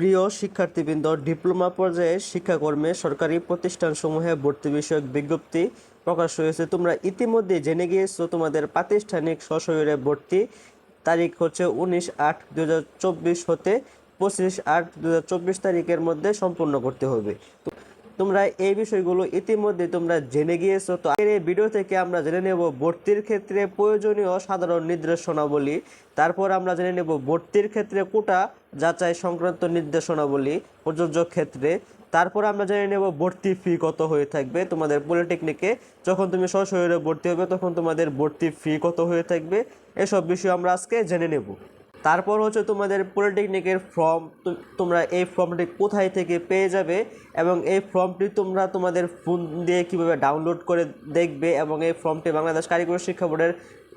প্রিয় শিক্ষার্থীবৃন্দ, ডিপ্লোমা পর্যায়ে শিক্ষাকর্মে সরকারি প্রতিষ্ঠানসমূহে ভর্তি বিষয়ক বিজ্ঞপ্তি প্রকাশ হয়েছে। তোমরা ইতিমধ্যে জেনে গিয়েছো, তোমাদের প্রাতিষ্ঠানিক সশরীরে ভর্তি তারিখ হচ্ছে উনিশ আট দু হতে পঁচিশ আট দু তারিখের মধ্যে সম্পূর্ণ করতে হবে। তোমরা এই বিষয়গুলো ইতিমধ্যে তোমরা জেনে গিয়েছো। তো আগের এই ভিডিও থেকে আমরা জেনে নেব ভর্তির ক্ষেত্রে প্রয়োজনীয় সাধারণ নির্দেশনাবলী। তারপর আমরা জেনে নেব ভর্তির ক্ষেত্রে কোটা যাচাই সংক্রান্ত নির্দেশনাবলী প্রযোজ্য ক্ষেত্রে। তারপর আমরা জেনে নেব ভর্তি ফি কত হয়ে থাকবে। তোমাদের পলিটেকনিকে যখন তুমি সশরীরে ভর্তি হবে, তখন তোমাদের ভর্তি ফি কত হয়ে থাকবে। এসব বিষয় আমরা আজকে জেনে নেব। তারপর হচ্ছে তোমাদের পলিটেকনিকের ফর্ম তোমরা এই ফর্মটি কোথায় থেকে পেয়ে যাবে এবং এই ফর্মটি তোমরা তোমাদের ফোন দিয়ে কীভাবে ডাউনলোড করে দেখবে এবং এই ফর্মটি বাংলাদেশ কারিগরি শিক্ষা বোর্ডের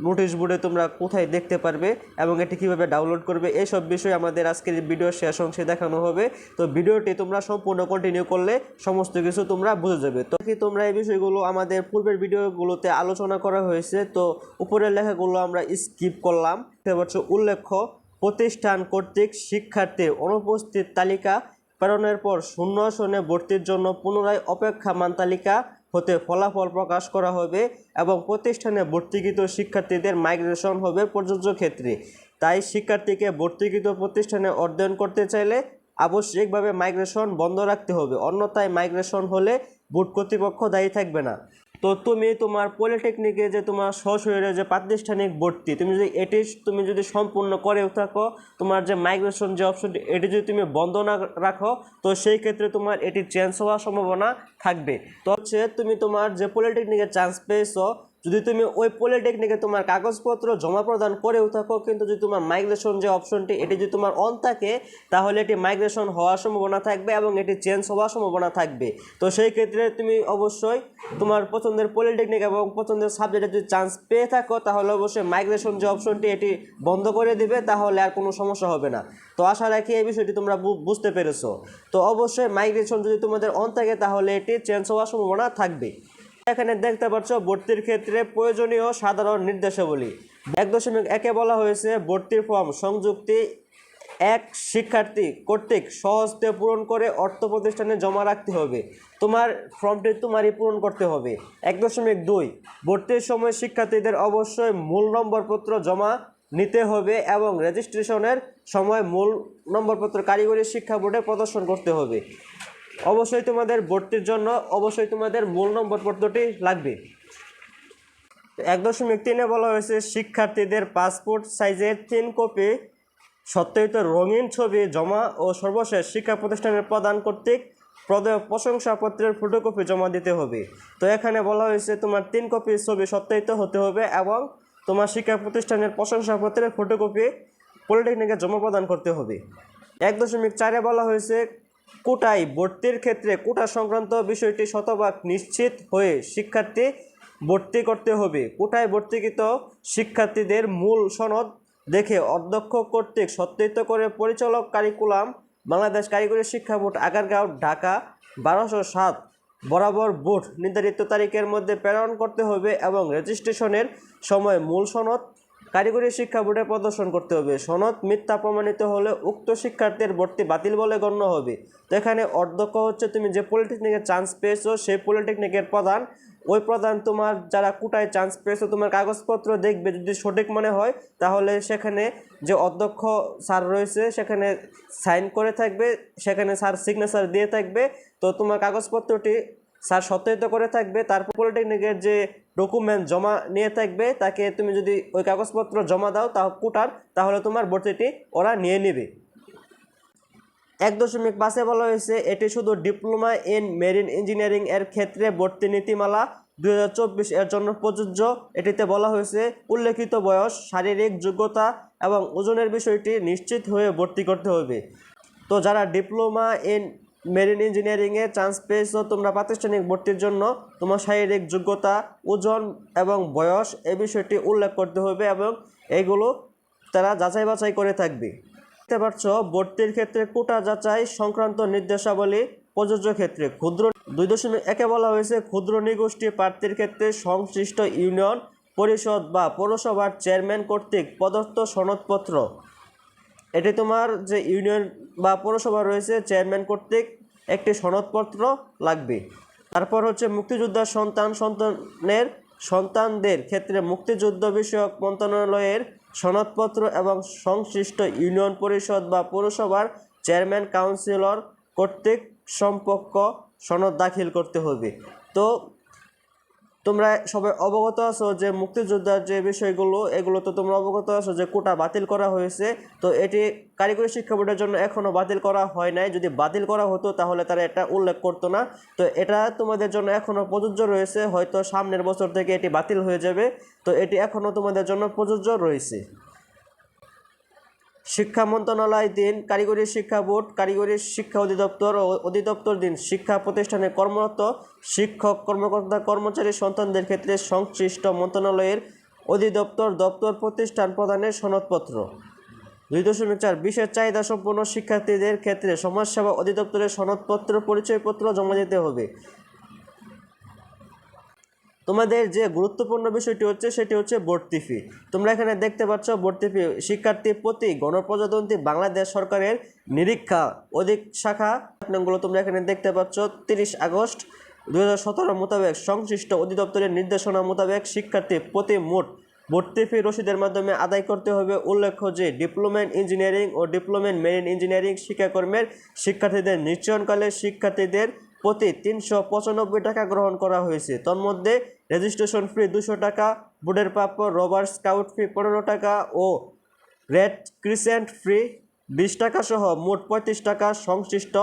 নোটিশ বোর্ডে তোমরা কোথায় দেখতে পারবে এবং এটি কীভাবে ডাউনলোড করবে এইসব বিষয় আমাদের আজকের ভিডিও শেষ অংশে দেখানো হবে। তো ভিডিওটি তোমরা সম্পূর্ণ কন্টিনিউ করলে সমস্ত কিছু তোমরা বুঝে যাবে। তো কি তোমরা এই বিষয়গুলো আমাদের পূর্বের ভিডিওগুলোতে আলোচনা করা হয়েছে। তো উপরের লেখাগুলো আমরা স্কিপ করলাম। পাচ্ছ উল্লেখ্য, প্রতিষ্ঠান কর্তৃক শিক্ষার্থীর অনুপস্থিত তালিকা প্রেরণের পর শূন্য আসনে ভর্তির জন্য পুনরায় অপেক্ষামান তালিকা হতে ফলাফল প্রকাশ করা হবে এবং প্রতিষ্ঠানে ভর্তিকৃত শিক্ষার্থীদের মাইগ্রেশন হবে প্রযোজ্য ক্ষেত্রে। তাই শিক্ষার্থীকে ভর্তিকৃত প্রতিষ্ঠানে অধ্যয়ন করতে চাইলে আবশ্যিকভাবে মাইগ্রেশন বন্ধ রাখতে হবে, অন্যথায় মাইগ্রেশন হলে বোর্ড কর্তৃপক্ষ দায়ী থাকবে না। তো তুমি তোমার পলিটেকনিকে যে তোমার সশরীরে যে প্রাতিষ্ঠানিক ভর্তি, তুমি যদি এটি তুমি যদি সম্পূর্ণ করেও থাকো, তোমার যে মাইগ্রেশন যে অপশনটি এটি যদি তুমি বন্ধ না রাখো, তো সেই ক্ষেত্রে তোমার এটি চেঞ্জ হওয়ার সম্ভাবনা থাকবে। তো হচ্ছে তুমি তোমার যে পলিটেকনিকে চান্স পেয়েছ যদি তুমি ওই পলিটেকনিকে তোমার কাগজপত্র জমা প্রদান করেও থাকো, কিন্তু যদি তোমার মাইগ্রেশন যে অপশনটি এটি যদি তোমার অন থাকে, তাহলে এটি মাইগ্রেশন হওয়ার সম্ভাবনা থাকবে এবং এটি চেঞ্জ হওয়ার সম্ভাবনা থাকবে। তো সেই ক্ষেত্রে তুমি অবশ্যই তোমার পছন্দের পলিটেকনিক এবং পছন্দের সাবজেক্টে যদি চান্স পেয়ে থাকো, তাহলে অবশ্যই মাইগ্রেশন যে অপশনটি এটি বন্ধ করে দিবে, তাহলে আর কোনো সমস্যা হবে না। তো আশা রাখি এই বিষয়টি তোমরা বুঝতে পেরেছ। তো অবশ্যই মাইগ্রেশন যদি তোমাদের অন থাকে, তাহলে এটি চেঞ্জ হওয়ার সম্ভাবনা থাকবে। এখানে দেখতে পাচ্ছ, ভর্তির ক্ষেত্রে প্রয়োজনীয় সাধারণ নির্দেশাবলী। এক দশমিক একে বলা হয়েছে, ভর্তির ফর্ম সংযুক্তি এক শিক্ষার্থী কর্তৃক সহজতে পূরণ করে অর্থ প্রতিষ্ঠানে জমা রাখতে হবে। তোমার ফর্মটি তোমারই পূরণ করতে হবে। এক দশমিক দুই, ভর্তির সময় শিক্ষার্থীদের অবশ্যই মূল নম্বরপত্র জমা নিতে হবে এবং রেজিস্ট্রেশনের সময় মূল নম্বরপত্র কারিগরি শিক্ষা বোর্ডে প্রদর্শন করতে হবে। অবশ্যই তোমাদের ভর্তির জন্য অবশ্যই তোমাদের মূল নম্বরপত্রটি লাগবে। এক দশমিক তিনে বলা হয়েছে, শিক্ষার্থীদের পাসপোর্ট সাইজের তিন কপি, সত্যায়িত রঙিন ছবি জমা ও সর্বশেষ শিক্ষা প্রতিষ্ঠানের প্রদান কর্তৃক প্রদেয় প্রশংসাপত্রের ফটোকপি জমা দিতে হবে। তো এখানে বলা হয়েছে, তোমার তিন কপি ছবি সত্যায়িত হতে হবে এবং তোমার শিক্ষা প্রতিষ্ঠানের প্রশংসাপত্রের ফটোকপি পলিটেকনিকে জমা প্রদান করতে হবে। এক দশমিক চারে বলা হয়েছে কোটায় ভর্তির ক্ষেত্রে কোটা সংক্রান্ত বিষয়টি শতভাগ নিশ্চিত হয়ে শিক্ষার্থী ভর্তি করতে হবে। কোটায় ভর্তিকৃত শিক্ষার্থীদের মূল সনদ দেখে অধ্যক্ষ কর্তৃক সত্যায়িত করে পরিচালক কারিকুলাম বাংলাদেশ কারিগরি শিক্ষা বোর্ড, আগারগাঁও, ঢাকা, বারোশো সাত বরাবর বোর্ড নির্ধারিত তারিখের মধ্যে প্রেরণ করতে হবে এবং রেজিস্ট্রেশনের সময় মূল সনদ কারিগরি শিক্ষা বোর্ডে প্রদর্শন করতে হবে। সনদ মিথ্যা প্রমাণিত হলে উক্ত শিক্ষার্থীর ভর্তি বাতিল বলে গণ্য হবে। তো এখানে অধ্যক্ষ হচ্ছে, তুমি যে পলিটেকনিকের চান্স পেয়েছ, সেই পলিটেকনিকের প্রধান। ওই প্রধান তোমার যারা কোটায় চান্স পেয়েছ, তোমার কাগজপত্র দেখবে, যদি সঠিক মনে হয়, তাহলে সেখানে যে অধ্যক্ষ স্যার রয়েছে, সেখানে সাইন করে থাকবে, সেখানে স্যার সিগনেচার দিয়ে থাকবে। তো তোমার কাগজপত্রটি স্যার সত্যায়িত করে থাকবে। তারপর পলিটেকনিকের যে ডকুমেন্ট জমা নিয়ে থাকবে, তাকে তুমি যদি ওই কাগজপত্র জমা দাও তা কোটার, তাহলে তোমার ভর্তিটি ওরা নিয়ে নেবে। এক দশমিক পাঁচে বলা হয়েছে, এটি শুধু ডিপ্লোমা ইন মেরিন ইঞ্জিনিয়ারিং এর ক্ষেত্রে ভর্তি নীতিমালা দু হাজার চব্বিশ এর জন্য প্রযোজ্য। এটিতে বলা হয়েছে, উল্লেখিত বয়স, শারীরিক যোগ্যতা এবং ওজনের বিষয়টি নিশ্চিত হয়ে ভর্তি করতে হবে। তো যারা ডিপ্লোমা ইন মেরিন ইঞ্জিনিয়ারিংয়ে চান্স পেয়েছ তোমরা প্রাতিষ্ঠানিক ভর্তির জন্য। তোমার শারীরিক যোগ্যতা, ওজন এবং বয়স এই বিষয়টি উল্লেখ করতে হবে এবং এইগুলো তারা যাচাই বাছাই করে থাকবে। দেখতে পাচ্ছ, ভর্তির ক্ষেত্রে কোটা যাচাই সংক্রান্ত নির্দেশাবলী প্রযোজ্য ক্ষেত্রে ক্ষুদ্র দুই দশমিক একে বলা হয়েছে, ক্ষুদ্র নিগোষ্ঠী প্রার্থীর ক্ষেত্রে সংশ্লিষ্ট ইউনিয়ন, পরিষদ বা পৌরসভার চেয়ারম্যান কর্তৃক প্রদত্ত সনদপত্র। এটি তোমার যে ইউনিয়ন বা পৌরসভা রয়েছে, চেয়ারম্যান কর্তৃক একটি সনদপত্র লাগবে। তারপর হচ্ছে মুক্তিযোদ্ধার সন্তান, সন্তানের সন্তানদের ক্ষেত্রে মুক্তিযুদ্ধ বিষয়ক মন্ত্রণালয়ের সনদপত্র এবং সংশ্লিষ্ট ইউনিয়ন পরিষদ বা পৌরসভার চেয়ারম্যান কাউন্সিলর কর্তৃক সম্পর্ক সনদ দাখিল করতে হবে। তো তোমরা সবাই অবগত আছো যে মুক্তিযোদ্ধার যে বিষয়গুলো, এগুলো তো তোমরা অবগত আছো যে কোটা বাতিল করা হয়েছে। তো এটি কারিগরি শিক্ষা বোর্ডের জন্য এখনও বাতিল করা হয় নাই। যদি বাতিল করা হতো, তাহলে তারা এটা উল্লেখ করতো না। তো এটা তোমাদের জন্য এখনও প্রযোজ্য রয়েছে। হয়তো সামনের বছর থেকে এটি বাতিল হয়ে যাবে। তো এটি এখনও তোমাদের জন্য প্রযোজ্য রয়েছে। শিক্ষা মন্ত্রণালয় দিন, কারিগরি শিক্ষা বোর্ড, কারিগরি শিক্ষা অধিদপ্তর ও অধিদপ্তর দিন শিক্ষা প্রতিষ্ঠানে কর্মরত শিক্ষক, কর্মকর্তা, কর্মচারী, সন্তানদের ক্ষেত্রে সংশ্লিষ্ট মন্ত্রণালয়ের অধিদপ্তর দপ্তর প্রতিষ্ঠান প্রদানের সনদপত্র। দুই দশমিক চার, বিশেষ চাহিদা সম্পন্ন শিক্ষার্থীদের ক্ষেত্রে সমাজসেবা অধিদপ্তরের সনদপত্র, পরিচয়পত্র জমা দিতে হবে। তোমাদের যে গুরুত্বপূর্ণ বিষয়টি হচ্ছে, সেটি হচ্ছে ভর্তি ফি তোমরা এখানে দেখতে পাচ্ছ, ভর্তি ফি শিক্ষার্থী প্রতি গণপ্রজাতন্ত্রী বাংলাদেশ সরকারের নিরীক্ষা অধিক শাখা। গুলো তোমরা এখানে দেখতে পাচ্ছ, তিরিশ আগস্ট দু হাজার সতেরো মোতাবেক সংশ্লিষ্ট অধিদপ্তরের নির্দেশনা মোতাবেক শিক্ষার্থী প্রতি মোট ভর্তি ফি রসিদের মাধ্যমে আদায় করতে হবে। উল্লেখ্য যে, ডিপ্লোমা ইন ইঞ্জিনিয়ারিং ও ডিপ্লোমা ইন মেরিন ইঞ্জিনিয়ারিং শিক্ষাকর্মের শিক্ষার্থীদের নিশ্চয়নকালে শিক্ষার্থীদের প্রতি তিনশো পঁচানব্বই টাকা গ্রহণ করা হয়েছে। তন্মধ্যে রেজিস্ট্রেশন ফি দুশো টাকা, বোর্ডের প্রাপ্য রবার স্কাউট ফি পনেরো টাকা ও রেড ক্রিসেন্ট ফ্রি বিশ টাকা সহ মোট পঁয়ত্রিশ টাকা সংশ্লিষ্ট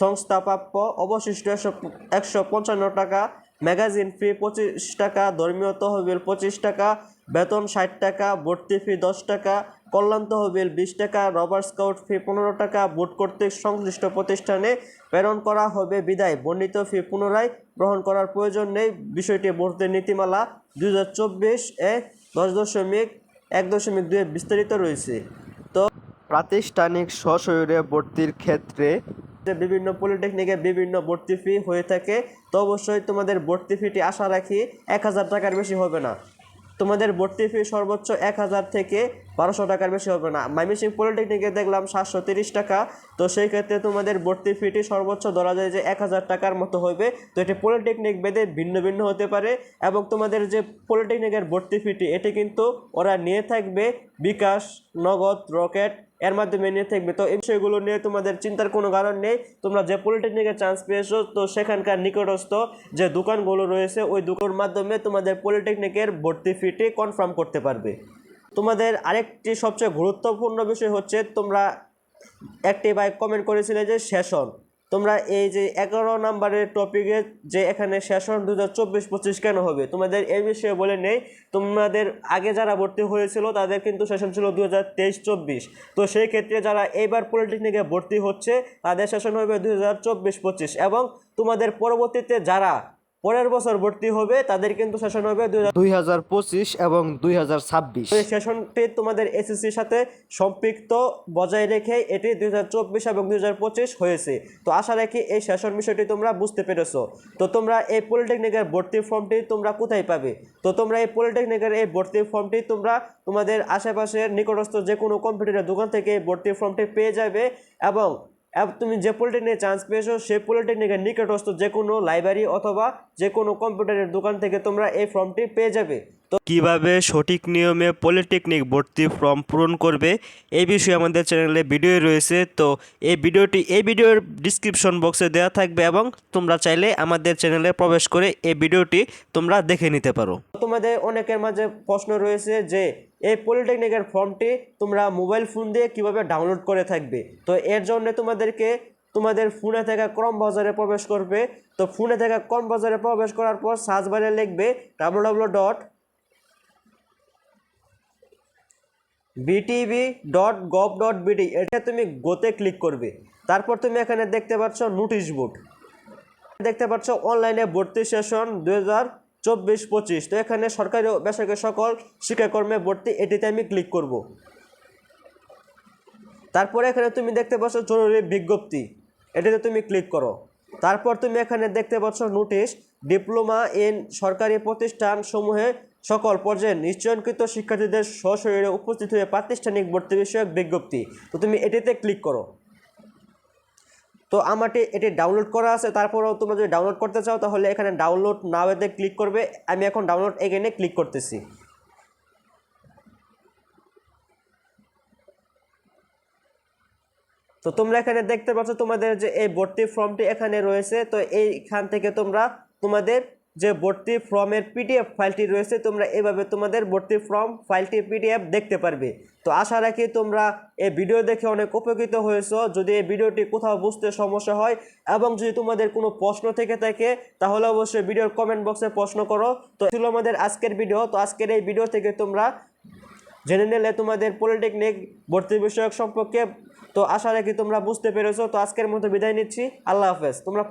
সংস্থা প্রাপ্য অবশিষ্ট একশো একশো পঞ্চান্ন টাকা, ম্যাগাজিন ফি পঁচিশ টাকা, ধর্মীয় তহবিল পঁচিশ টাকা, বেতন ষাট টাকা, ভর্তি ফি দশ টাকা কল্যাণ তহবিল বিশ টাকা রবার স্কাউট ফি পনেরো টাকা, বোর্ড কর্তৃক সংশ্লিষ্ট প্রতিষ্ঠানে প্রেরণ করা হবে বিদায়। বর্ণিত ফি পুনরায় গ্রহণ করার প্রয়োজন নেই। বিষয়টি বোর্ডের নীতিমালা দুই হাজার চব্বিশ এ দশ দশমিক এক দশমিক দুয়ে বিস্তারিত রয়েছে। তো প্রাতিষ্ঠানিক স্বশরীরে ভর্তির ক্ষেত্রে যে বিভিন্ন পলিটেকনিকে বিভিন্ন ভর্তি ফি হয়ে থাকে। তো অবশ্যই তোমাদের ভর্তি ফিটি আশা রাখি এক হাজার টাকার বেশি হবে না। তোমাদের ভর্তি ফি সর্বোচ্চ এক হাজার থেকে বারোশো টাকার বেশি হবে না। মাইমিসিং পলিটেকনিকে দেখলাম সাতশো তিরিশ টাকা। তো সেই ক্ষেত্রে তোমাদের ভর্তি ফিটি সর্বোচ্চ ধরা যায় যে এক হাজার টাকার মতো হবে। তো এটি পলিটেকনিক বেদে ভিন্ন ভিন্ন হতে পারে এবং তোমাদের যে পলিটেকনিকের ভর্তি ফিটি এটি কিন্তু ওরা নিয়ে থাকবে বিকাশ, নগদ, রকেট এর মাধ্যমে নিয়ে থাকবে। তো এই বিষয়গুলো নিয়ে তোমাদের চিন্তার কোনো কারণ নেই। তোমরা যে পলিটেকনিকে চান্স পেয়েছ, তো সেখানকার নিকটস্থ যে দোকানগুলো রয়েছে, ওই দোকানের মাধ্যমে তোমাদের পলিটেকনিকের ভর্তি ফিটি কনফার্ম করতে পারবে। তোমাদের আরেকটি সবচেয়ে গুরুত্বপূর্ণ বিষয় হচ্ছে, তোমরা একটি বাইক কমেন্ট করেছিলে যে সেশন তোমরা এই যে এগারো নাম্বারের টপিকে যে এখানে সেশন দু হাজার চব্বিশ, পঁচিশ কেন হবে? তোমাদের এই বিষয়ে বলে নেই। তোমাদের আগে যারা ভর্তি হয়েছিল, তাদের কিন্তু সেশন ছিল দু হাজার তেইশ, চব্বিশ। তো সেই ক্ষেত্রে যারা এইবার পলিটেকনিকে ভর্তি হচ্ছে, তাদের সেশন হবে দু হাজার চব্বিশ, পঁচিশ। এবং তোমাদের পরবর্তীতে যারা পরের বছর ভর্তি হবে তাদের কিন্তু সেশন হবে দুই হাজার পঁচিশ এবং দুই হাজার ছাব্বিশ। এই সেশনটি তোমাদের এসএসসির সাথে সম্পৃক্ত বজায় রেখে এটি দুই হাজার চব্বিশ এবং দুই হাজার পঁচিশ হয়েছে। তো আশা রাখি এই সেশন বিষয়টি তোমরা বুঝতে পেরেছ। তো তোমরা এই পলিটেকনিকের ভর্তি ফর্মটি তোমরা কোথায় পাবে? তো তোমরা এই পলিটেকনিকের এই ভর্তি ফর্মটি তোমরা তোমাদের আশেপাশের নিকটস্থ যে কোনো কম্পিউটারের দোকান থেকে এই ভর্তি ফর্মটি পেয়ে যাবে এবং এব- তুমি যে পলিটেকনিকে চান্স পেয়েছ, সেই পলিটেকনিকের নিকটস্থ যে কোনো লাইব্রেরি অথবা যে কোনো কম্পিউটারের দোকান থেকে তোমরা এই ফর্মটি পেয়ে যাবে। তো কীভাবে সঠিক নিয়মে পলিটেকনিক ভর্তি ফর্ম পূরণ করবে, এই বিষয়ে আমাদের চ্যানেলে ভিডিও রয়েছে। তো এই ভিডিওটি এই ভিডিওর ডিসক্রিপশন বক্সে দেওয়া থাকবে এবং তোমরা চাইলে আমাদের চ্যানেলে প্রবেশ করে এই ভিডিওটি তোমরা দেখে নিতে পারো। তোমাদের অনেকের মাঝে প্রশ্ন রয়েছে যে এই পলিটেকনিকের ফর্মটি তোমরা মোবাইল ফোন দিয়ে কীভাবে ডাউনলোড করে থাকবে? তো এর জন্য তোমাদেরকে, তোমাদের ফোনে থাকা ক্রম বাজারে প্রবেশ করবে। তো ফোনে থাকা ক্রম বাজারে প্রবেশ করার পর সার্চ বারে লিখবে W W dot BTV dot gov dot BD এটা তুমি গোতে ক্লিক করবে। তারপর তুমি এখানে দেখতে পাচ্ছ নোটিশ বোর্ড দেখতে পাচ্ছ অনলাইনে ভর্তি সেশন দু হাজার চব্বিশ পঁচিশ। তো এখানে সরকারি ও বেসরকারি সকল শিক্ষাকর্মে ভর্তি এটিতে আমি ক্লিক করব। তারপরে এখানে তুমি দেখতে পাচ্ছ জরুরি বিজ্ঞপ্তি। এটিতে তুমি ক্লিক করো। তারপর তুমি এখানে দেখতে পাচ্ছ নোটিশ ডিপ্লোমা ইন সরকারি প্রতিষ্ঠান সমূহে সকল পর্যায়ে নিশ্চয়নকৃত শিক্ষার্থীদের সশরীরে উপস্থিত হয়ে প্রাতিষ্ঠানিক ভর্তি বিষয়ক বিজ্ঞপ্তি। তো তুমি এটিতে ক্লিক করো। তো আমারটি এটি ডাউনলোড করা আছে, তারপরেও তোমরা যদি ডাউনলোড করতে চাও, তাহলে এখানে ডাউনলোড নাওয়েতে ক্লিক করবে। আমি এখন ডাউনলোড এগেনে ক্লিক করতেছি। তো তোমরা এখানে দেখতে পাচ্ছ তোমাদের যে এই ভর্তি ফর্মটি এখানে রয়েছে, তো এইখান থেকে তোমরা তোমাদের যে ভর্তি ফর্মের পিডিএফ ফাইলটি রয়েছে, তোমরা এভাবে তোমাদের ভর্তি ফর্ম ফাইলটি পিডিএফ দেখতে পারবে। তো আশা রাখি তোমরা এই ভিডিও দেখে অনেক উপকৃত হয়েছো। যদি এই ভিডিওটি কোথাও বুঝতে সমস্যা হয় এবং যদি তোমাদের কোনো প্রশ্ন থেকে থাকে, তাহলে অবশ্যই ভিডিওর কমেন্ট বক্সে প্রশ্ন করো। তো ছিল আমাদের আজকের ভিডিও। তো আজকের এই ভিডিও থেকে তোমরা জেনে নিলে তোমাদের পলিটেকনিক ভর্তি বিষয়ক সম্পর্কে। তো আশা রাখি তোমরা বুঝতে পেরেছ। তো আজকের মতো বিদায় নিচ্ছি। আল্লাহ হাফেজ। তোমরা